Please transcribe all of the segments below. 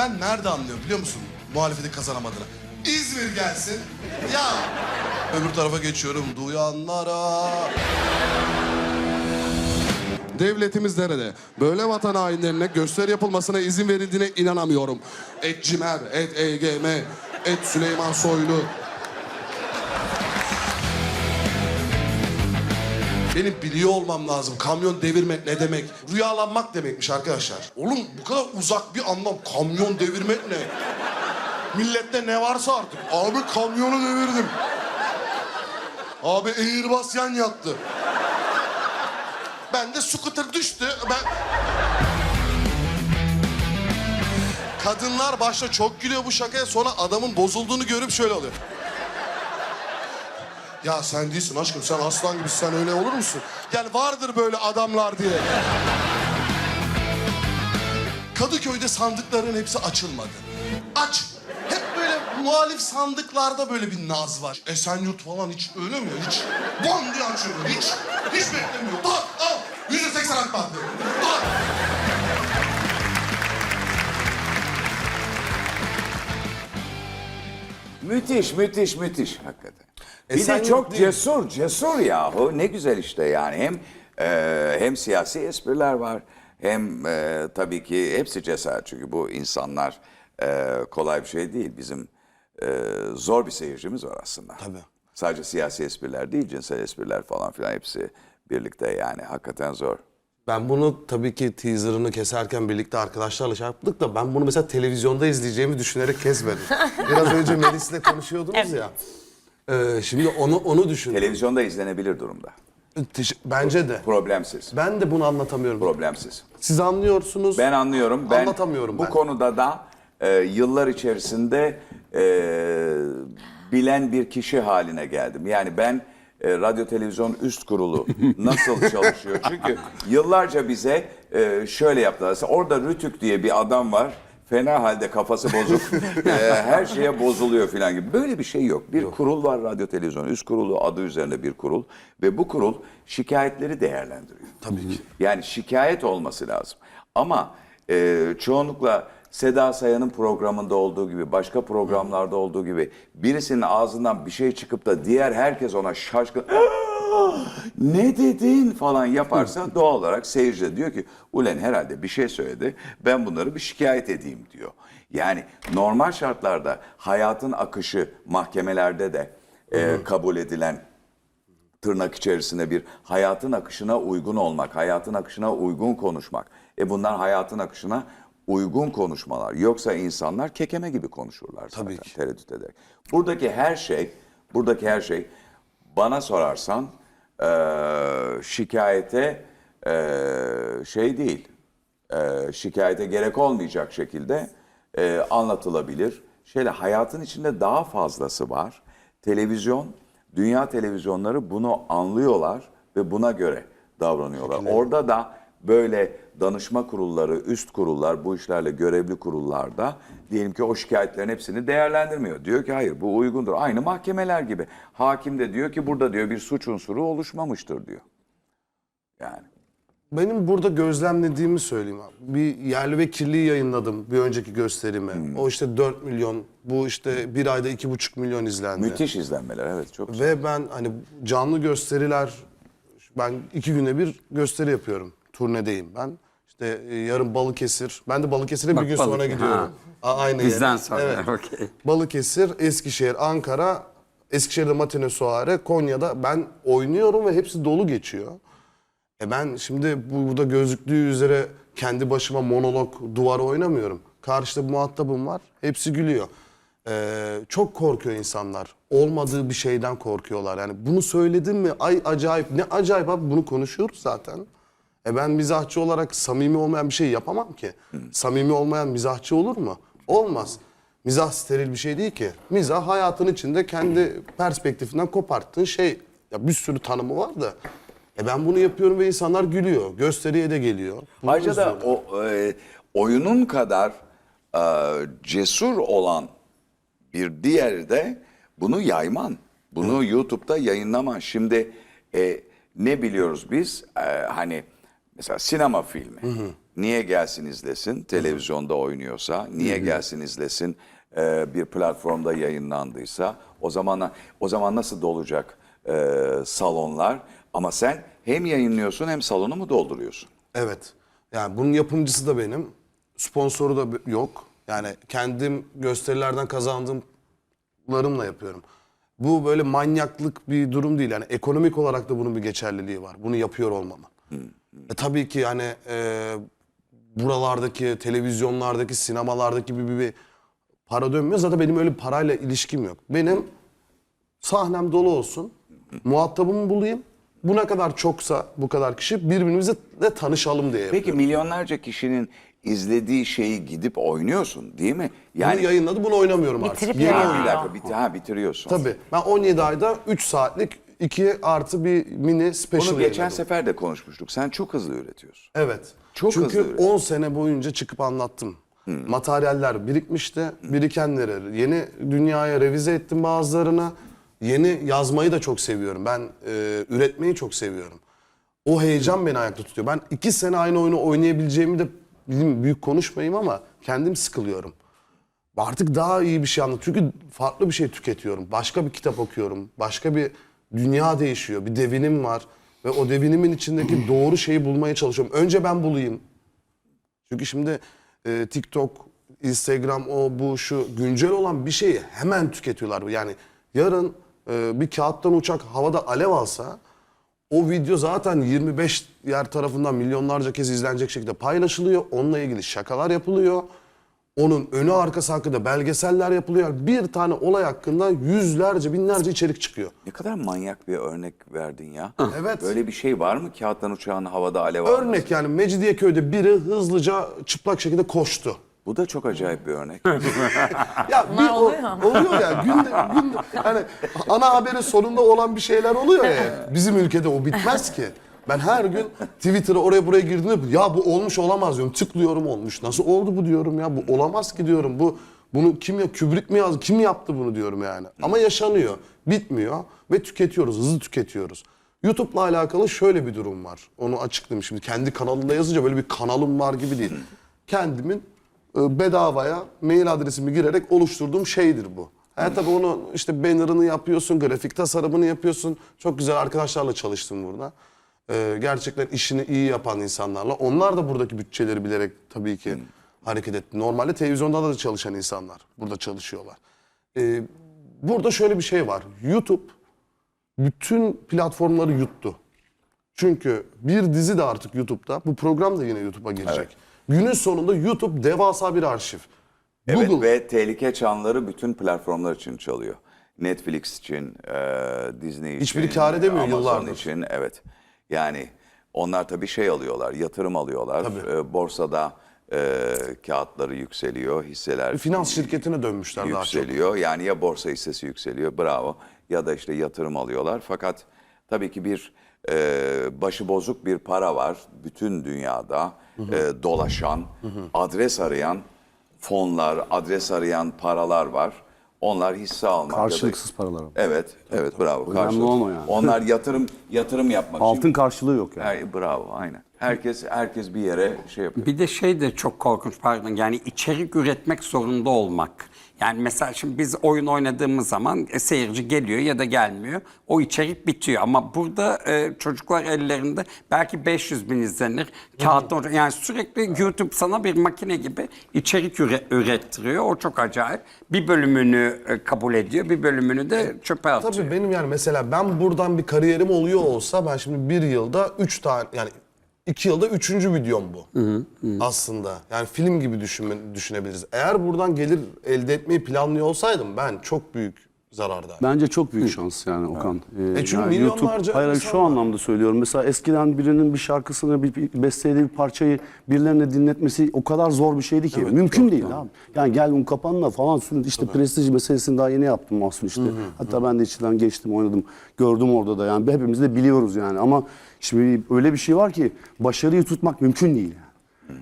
Ben nerede anlıyorum biliyor musun muhalefetin kazanamadığını? İzmir gelsin. Ya öbür tarafa geçiyorum duyanlara. Devletimiz nerede? Böyle vatan hainlerine gösteri yapılmasına izin verildiğine inanamıyorum. Et Cimer, et EGM, et Süleyman Soylu. Benim biliyor olmam lazım. Kamyon devirmek ne demek? Rüyalanmak demekmiş arkadaşlar. Oğlum bu kadar uzak bir anlam. Kamyon devirmek ne? Millette ne varsa artık. Abi kamyonu devirdim. Abi Airbus yan yattı. Ben de scooter düştü. Ben... Kadınlar başta çok gülüyor bu şakaya. Sonra adamın bozulduğunu görüp şöyle oluyor. Ya sen değilsin aşkım sen aslan gibisin sen öyle olur musun? Yani vardır böyle adamlar diye. Kadıköy'de sandıkların hepsi açılmadı. Aç. Hep böyle muhalif sandıklarda böyle bir naz var. Esenyurt falan hiç öyle mi? Hiç bam diye açıyor. Hiç, hiç beklemiyor. Tak al. Yüzde seksen AK Parti. Tak. Müthiş, müthiş, müthiş hakikaten. Bir de çok değil. cesur, cesur yahu. Ne güzel işte yani. Hem e, hem siyasi espriler var, hem e, tabii ki hepsi cesaret. Çünkü bu insanlar e, kolay bir şey değil. Bizim e, zor bir seyircimiz var aslında. Tabii. Sadece siyasi espriler değil, cinsel espriler falan filan hepsi birlikte yani. Hakikaten zor. Ben bunu tabii ki teaserını keserken birlikte arkadaşlarla şey yaptık da ben bunu mesela televizyonda izleyeceğimi düşünerek kesmedim. Biraz önce Melis'le konuşuyordunuz ya. Ee, şimdi onu onu düşündüm. Televizyonda izlenebilir durumda. Teş- Bence de. Problemsiz. Ben de bunu anlatamıyorum. Problemsiz. Siz anlıyorsunuz. Ben anlıyorum. Ben Anlatamıyorum bu ben. konuda da e, yıllar içerisinde e, bilen bir kişi haline geldim. Yani ben e, radyo televizyon üst kurulu nasıl çalışıyor? Çünkü yıllarca bize e, şöyle yaptılar. Orada Rütük diye bir adam var. Fena halde kafası bozuk. E, her şeye bozuluyor falan gibi. Böyle bir şey yok. Bir kurul var radyo televizyon üst kurulu adı üzerinde bir kurul ve bu kurul şikayetleri değerlendiriyor. Tabii ki. Yani şikayet olması lazım. Ama e, çoğunlukla Seda Sayan'ın programında olduğu gibi, başka programlarda olduğu gibi birisinin ağzından bir şey çıkıp da diğer herkes ona şaşkın "Aa, ne dedin falan yaparsa doğal olarak seyirci de diyor ki ulen herhalde bir şey söyledi ben bunları bir şikayet edeyim diyor. Yani normal şartlarda hayatın akışı mahkemelerde de e, kabul edilen tırnak içerisinde bir hayatın akışına uygun olmak, hayatın akışına uygun konuşmak. E bunlar hayatın akışına uygun konuşmalar. Yoksa insanlar kekeme gibi konuşurlar zaten Tabii ki. tereddüt ederek. Buradaki her şey, buradaki her şey bana sorarsan eee, şikayete eee, şey değil, eee, şikayete gerek olmayacak şekilde eee, anlatılabilir. Şöyle hayatın içinde daha fazlası var. Televizyon, dünya televizyonları bunu anlıyorlar ve buna göre davranıyorlar. Orada da böyle danışma kurulları, üst kurullar, bu işlerle görevli kurullarda diyelim ki o şikayetlerin hepsini değerlendirmiyor. Diyor ki hayır bu uygundur. Aynı mahkemeler gibi. Hakim de diyor ki burada diyor bir suç unsuru oluşmamıştır diyor. Yani. Benim burada gözlemlediğimi söyleyeyim abi. Bir yerli ve kirliyi yayınladım bir önceki gösterime. Hmm. O işte 4 milyon, bu işte bir ayda 2,5 milyon izlendi. Müthiş izlenmeler evet çok güzel. Ve ben hani canlı gösteriler, ben iki günde bir gösteri yapıyorum. Turnedeyim ben. İşte e, yarın Balıkesir. Ben de Balıkesir'e bir Bak, gün sonra Balık- gidiyorum. ha. A- aynı Bizden yere. sonra, Evet. okey. Balıkesir, Eskişehir, Ankara, Eskişehir'de matine soare, Konya'da ben oynuyorum ve hepsi dolu geçiyor. E ben şimdi bu- burada gözüktüğü üzere kendi başıma monolog duvara oynamıyorum. Karşıda bir muhatabım var. Hepsi gülüyor. Ee, çok korkuyor insanlar. Olmadığı bir şeyden korkuyorlar. Yani bunu söyledim mi? Ay acayip. Ne acayip abi bunu konuşuyoruz zaten. E ben mizahçı olarak samimi olmayan bir şey yapamam ki. Samimi olmayan mizahçı olur mu? Olmaz. Mizah steril bir şey değil ki. Mizah hayatın içinde kendi perspektifinden koparttığın şey. Ya bir sürü tanımı var da. E ben bunu yapıyorum ve insanlar gülüyor. Gösteriye de geliyor. Bunu Ayrıca da izliyorlar. o e, oyunun kadar e, cesur olan bir diğeri de bunu yayman. Bunu YouTube'da yayınlaman. Şimdi e, ne biliyoruz biz? E, hani mesela sinema filmi. Niye gelsin izlesin? Televizyonda oynuyorsa. Niye gelsin izlesin? e, bir platformda yayınlandıysa. O zaman o zaman nasıl dolacak e, salonlar? Ama sen hem yayınlıyorsun hem salonu mu dolduruyorsun? Evet. Yani bunun yapımcısı da benim. Sponsoru da yok. Yani kendim gösterilerden kazandığımlarımla yapıyorum. Bu böyle manyaklık bir durum değil. Yani ekonomik olarak da bunun bir geçerliliği var. Bunu yapıyor olmamın. E tabii ki yani e, buralardaki, televizyonlardaki, sinemalardaki bir, bir, bir para dönmüyor. Zaten benim öyle parayla ilişkim yok. Benim sahnem dolu olsun. Muhatabımı bulayım. Bu ne kadar çoksa bu kadar kişi birbirimizle tanışalım diye yapıyorum. Peki milyonlarca kişinin izlediği şeyi gidip oynuyorsun değil mi? Bunu Yani yayınladı bunu oynamıyorum Bitirip artık. Yeni Ha, yayınlıyor. bir dakika bit ha, bitiriyorsun. Tabii. Ben 17 ayda 3 saatlik 2 artı bir mini special Bunu geçen yayınladım. sefer de konuşmuştuk. Sen çok hızlı üretiyorsun. Evet. Çok Çünkü hızlı üretiyor. 10 sene boyunca çıkıp anlattım. Materyaller birikmişti. Birikenleri yeni dünyaya revize ettim bazılarını. Yeni yazmayı da çok seviyorum. Ben e, üretmeyi çok seviyorum. O heyecan beni ayakta tutuyor. Ben iki sene aynı oyunu oynayabileceğimi de bileyim, büyük konuşmayayım ama kendim sıkılıyorum. Artık daha iyi bir şey anlat. Çünkü farklı bir şey tüketiyorum. Başka bir kitap okuyorum. Başka bir dünya değişiyor. Bir devinim var. Ve o devinimin içindeki doğru şeyi bulmaya çalışıyorum. Önce ben bulayım. Çünkü şimdi e, TikTok, Instagram, o bu şu güncel olan bir şeyi hemen tüketiyorlar. Yani yarın e, bir kağıttan uçak havada alev alsa o video zaten 25 yer tarafından milyonlarca kez izlenecek şekilde paylaşılıyor. Onunla ilgili şakalar yapılıyor. Onun önü arkası hakkında belgeseller yapılıyor. Bir tane olay hakkında yüzlerce, binlerce içerik çıkıyor. Ne kadar manyak bir örnek verdin ya. Evet. Böyle bir şey var mı? Kağıttan uçağın havada alev alması? Örnek yani Mecidiyeköy'de biri hızlıca çıplak şekilde koştu. Bu da çok acayip bir örnek. Ya bir o- oluyor. oluyor ya günde, günde hani ana haberin sonunda olan bir şeyler oluyor ya. Bizim ülkede o bitmez ki. Ben her gün Twitter'a oraya buraya girdiğimde ya bu olmuş olamaz diyorum. Tıklıyorum olmuş. Nasıl oldu bu diyorum ya. Bu olamaz ki diyorum. Bu bunu kim ya Kubrick mi yazdı? Kim yaptı bunu diyorum yani. Ama yaşanıyor. Bitmiyor ve tüketiyoruz. Hızlı tüketiyoruz. YouTube'la alakalı şöyle bir durum var. Onu açıklayayım şimdi. Kendi kanalında yazınca böyle bir kanalım var gibi değil. Kendimin e, bedavaya mail adresimi girerek oluşturduğum şeydir bu. Ha tabii onu işte banner'ını yapıyorsun, grafik tasarımını yapıyorsun. Çok güzel arkadaşlarla çalıştım burada. E, gerçekten işini iyi yapan insanlarla. Onlar da buradaki bütçeleri bilerek tabii ki hareket etti. Normalde televizyonda da çalışan insanlar burada çalışıyorlar. E, burada şöyle bir şey var. YouTube bütün platformları yuttu. Çünkü bir dizi de artık YouTube'da, bu program da yine YouTube'a girecek. Günün sonunda YouTube devasa bir arşiv. evet Google ve tehlike çanları bütün platformlar için çalıyor. Netflix için, e, Disney için, Hiçbiri kâr edemiyor Amazon yıllardır. için. Evet. Yani onlar tabii şey alıyorlar, yatırım alıyorlar. E, borsada e, kağıtları yükseliyor, hisseler finans şirketine dönmüşler daha çok. yükseliyor. Yani ya borsa hissesi yükseliyor, bravo. Ya da işte yatırım alıyorlar. Fakat tabii ki bir e, başıbozuk bir para var bütün dünyada e, dolaşan, adres arayan fonlar, adres arayan paralar var. Onlar hisse almak. Karşılıksız paralar. Evet, evet bravo. Önemli karşılıksız. olan o yani. Onlar yatırım yatırım yapmak Altın için. karşılığı yok yani. Her- bravo, aynen. Herkes herkes bir yere şey yapıyor. Bir de şey de çok korkunç pardon yani içerik üretmek zorunda olmak. Yani mesela şimdi biz oyun oynadığımız zaman e, seyirci geliyor ya da gelmiyor. O içerik bitiyor ama burada e, çocuklar ellerinde belki 500 bin izlenir. Kağıtta olacak. yani sürekli YouTube sana bir makine gibi içerik üre- ürettiriyor. O çok acayip. Bir bölümünü e, kabul ediyor, bir bölümünü de çöpe atıyor. Tabii benim yani mesela ben buradan bir kariyerim oluyor olsa ben şimdi bir yılda üç tane yani iki yılda üçüncü videom bu aslında. Yani film gibi düşünme, düşünebiliriz. Eğer buradan gelir elde etmeyi planlıyor olsaydım ben çok büyük zarardaydım. Bence çok büyük şans yani Okan. Ee, E çünkü milyonlarca hayır, hayır, şu var. anlamda söylüyorum. Mesela eskiden birinin bir şarkısını, bir, bir bestelediği bir parçayı birilerine dinletmesi o kadar zor bir şeydi ki. Mümkün değil abi. Yani gel bunu kapanla falan sürün. İşte prestij meselesini daha yeni yaptım Mahsun işte. Hatta ben de içinden geçtim, oynadım. Gördüm orada da yani. Hepimiz de biliyoruz yani. Ama şimdi öyle bir şey var ki başarıyı tutmak mümkün değil yani.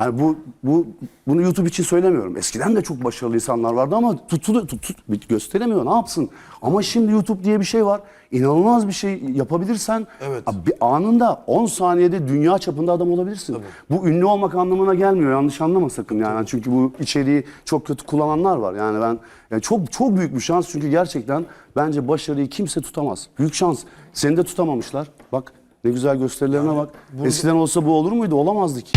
Yani bu bu bunu YouTube için söylemiyorum. Eskiden de çok başarılı insanlar vardı ama tutulu tut, tut- gösteremiyor. Ne yapsın? Ama şimdi YouTube diye bir şey var. İnanılmaz bir şey yapabilirsen Evet. bir anında 10 saniyede dünya çapında adam olabilirsin. Bu ünlü olmak anlamına gelmiyor. Yanlış anlama sakın yani. Çünkü bu içeriği çok kötü kullananlar var. Yani ben yani çok çok büyük bir şans çünkü gerçekten bence başarıyı kimse tutamaz. Büyük şans. Seni de tutamamışlar. Bak ne güzel gösterilerine bak. Eskiden olsa bu olur muydu? Olamazdı ki.